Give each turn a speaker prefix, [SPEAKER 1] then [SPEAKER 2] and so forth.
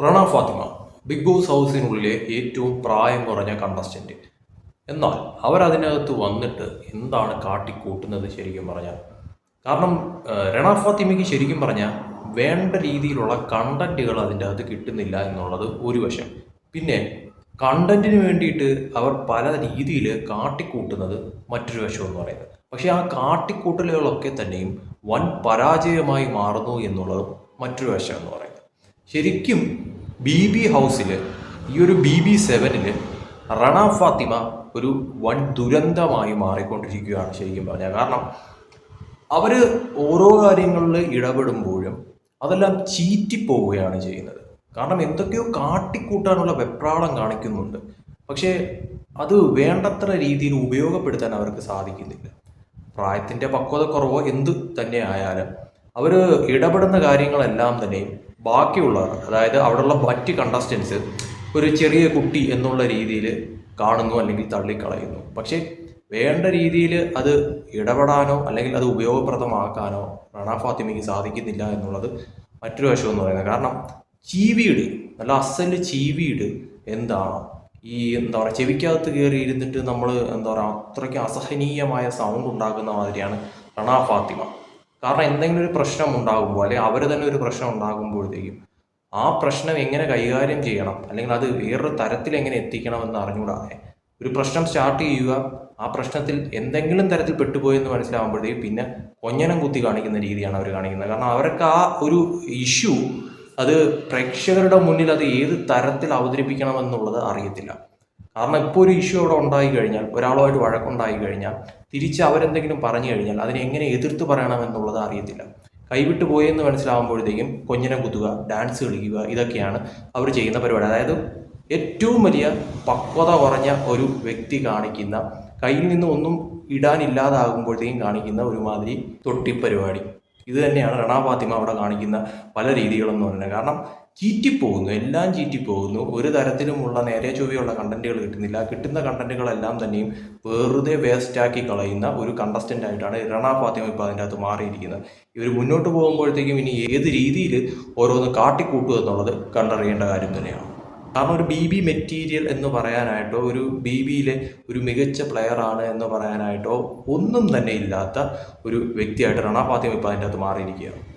[SPEAKER 1] Rana Fathima Bigg Boss ഹൗസിനുള്ളിലെ ഏറ്റവും പ്രായം കുറഞ്ഞ കണ്ടസ്റ്റന്റ് എന്നാൽ അവരതിനകത്ത് വന്നിട്ട് എന്താണ് കാട്ടിക്കൂട്ടുന്നത് ശരിക്കും പറഞ്ഞാൽ? കാരണം റണ ഫാത്തിമയ്ക്ക് ശരിക്കും പറഞ്ഞാൽ വേണ്ട രീതിയിലുള്ള കണ്ടന്റുകൾ അതിന്റെ അകത്ത് കിട്ടുന്നില്ല എന്നുള്ളത് ഒരു വശം. പിന്നെ കണ്ടന്റിന് വേണ്ടിയിട്ട് അവർ പല രീതിയിൽ കാട്ടിക്കൂട്ടുന്നത് മറ്റൊരു വശം എന്ന് പറയുന്നത്. പക്ഷേ ആ കാട്ടിക്കൂട്ടലുകളൊക്കെ തന്നെയും വൻ പരാജയമായി മാറുന്നു എന്നുള്ളതും മറ്റൊരു വശം എന്ന് പറയുന്നത്. ശരിക്കും ബി ബി ഹൗസിൽ ഈ ഒരു ബി ബി സെവനിൽ റണ ഫാത്തിമ ഒരു വൻ ദുരന്തമായി മാറിക്കൊണ്ടിരിക്കുകയാണ് ശരിക്കും പറഞ്ഞാൽ. കാരണം അവർ ഓരോ കാര്യങ്ങളിൽ ഇടപെടുമ്പോഴും അതെല്ലാം ചീറ്റിപ്പോവുകയാണ് ചെയ്യുന്നത്. കാരണം എന്തൊക്കെയോ കാട്ടിക്കൂട്ടാനുള്ള വെപ്രാളം കാണിക്കുന്നുണ്ട്. പക്ഷേ അത് വേണ്ടത്ര രീതിയിൽ ഉപയോഗപ്പെടുത്താൻ അവർക്ക് സാധിക്കുന്നില്ല. പ്രായത്തിന്റെ പക്വത കുറവോ എന്ത് തന്നെ ആയാലും അവർ ഇടപെടുന്ന കാര്യങ്ങളെല്ലാം തന്നെയും ബാക്കിയുള്ളവർ അതായത് അവിടെയുള്ള മറ്റ് കണ്ടസ്റ്റൻസ് ഒരു ചെറിയ കുട്ടി എന്നുള്ള രീതിയിൽ കാണുന്നു അല്ലെങ്കിൽ തള്ളിക്കളയുന്നു. പക്ഷേ വേണ്ട രീതിയിൽ അത് ഇടപെടാനോ അല്ലെങ്കിൽ അത് ഉപയോഗപ്രദമാക്കാനോ റാണ ഫാത്തിമയ്ക്ക് സാധിക്കുന്നില്ല എന്നുള്ളത് മറ്റൊരു വശം എന്ന് പറയുന്നത്. കാരണം ചീവീട് നല്ല അസൽ ചീവീട് എന്താണ്? ഈ എന്താ പറയുക ചെവിക്കകത്ത് കയറി ഇരുന്നിട്ട് നമ്മൾ എന്താ പറയുക അത്രയ്ക്ക് അസഹനീയമായ സൗണ്ട് ഉണ്ടാക്കുന്ന മാതിരിയാണ് റണാ ഫാത്തിമ. കാരണം എന്തെങ്കിലും ഒരു പ്രശ്നം ഉണ്ടാകുമ്പോൾ അല്ലെങ്കിൽ അവർ തന്നെ ഒരു പ്രശ്നം ഉണ്ടാകുമ്പോഴത്തേക്കും ആ പ്രശ്നം എങ്ങനെ കൈകാര്യം ചെയ്യണം? അല്ലെങ്കിൽ അത് വേറൊരു തരത്തിൽ എങ്ങനെ എത്തിക്കണം എന്ന് അറിഞ്ഞുകൂടാതെ ഒരു പ്രശ്നം സ്റ്റാർട്ട് ചെയ്യുക ആ പ്രശ്നത്തിൽ എന്തെങ്കിലും തരത്തിൽ പെട്ടുപോയെന്ന് മനസ്സിലാകുമ്പോഴത്തേക്കും പിന്നെ കൊഞ്ഞനം കുത്തി കാണിക്കുന്ന രീതിയാണ് അവർ കാണിക്കുന്നത്. കാരണം അവർക്ക് ആ ഒരു ഇഷ്യൂ അത് പ്രേക്ഷകരുടെ മുന്നിൽ അത് ഏത് തരത്തിൽ അവതരിപ്പിക്കണമെന്നുള്ളത് അറിയത്തില്ല. കാരണം ഇപ്പോൾ ഒരു ഇഷ്യൂ അവിടെ ഉണ്ടായി കഴിഞ്ഞാൽ ഒരാളുമായിട്ട് വഴക്കുണ്ടായി കഴിഞ്ഞാൽ തിരിച്ച് അവരെന്തെങ്കിലും പറഞ്ഞു കഴിഞ്ഞാൽ അതിനെ എങ്ങനെ എതിർത്ത് പറയണമെന്നുള്ളത് അറിയത്തില്ല. കൈവിട്ട് പോയെന്ന് മനസ്സിലാകുമ്പോഴത്തേക്കും കൊഞ്ഞനം കുത്തുക ഡാൻസ് കളിക്കുക ഇതൊക്കെയാണ് അവർ ചെയ്യുന്ന പരിപാടി. അതായത് ഏറ്റവും വലിയ പക്വത കുറഞ്ഞ ഒരു വ്യക്തി കാണിക്കുന്ന കയ്യിൽ നിന്ന് ഒന്നും ഇടാനില്ലാതാകുമ്പോഴത്തേക്കും കാണിക്കുന്ന ഒരുമാതിരി തൊട്ടിപ്പരിപാടി. ഇത് തന്നെയാണ് റണ ഫാത്തിമ അവിടെ കാണിക്കുന്ന പല രീതികളെന്ന് പറയുന്നത് കാരണം ചീറ്റിപ്പോകുന്നു എല്ലാം ചീറ്റിപ്പോകുന്നു. ഒരു തരത്തിലുമുള്ള നേരെ ചൊവ്വയുള്ള കണ്ടന്റുകൾ കിട്ടുന്നില്ല. കിട്ടുന്ന കണ്ടന്റുകളെല്ലാം തന്നെയും വെറുതെ വേസ്റ്റാക്കി കളയുന്ന ഒരു കണ്ടസ്റ്റന്റ് ആയിട്ടാണ് രണ ഫാത്തിമ ഇപ്പോൾ അതിന്റെ അകത്ത് മാറിയിരിക്കുന്നത്. ഇവർ മുന്നോട്ട് പോകുമ്പോഴത്തേക്കും ഇനി ഏത് രീതിയിൽ ഓരോന്ന് കാട്ടിക്കൂട്ടുക എന്നുള്ളത് കണ്ടറിയേണ്ട കാര്യം തന്നെയാണ്. കാരണം ഒരു ബി ബി മെറ്റീരിയൽ എന്ന് പറയാനായിട്ടോ ഒരു ബി ബിയിലെ ഒരു മികച്ച പ്ലെയർ ആണ് എന്ന് പറയാനായിട്ടോ ഒന്നും തന്നെ ഇല്ലാത്ത ഒരു വ്യക്തിയായിട്ട് റണാ ഫാത്തിമ ഇപ്പോൾ അതിന്റെ അകത്ത് മാറിയിരിക്കുകയാണ്.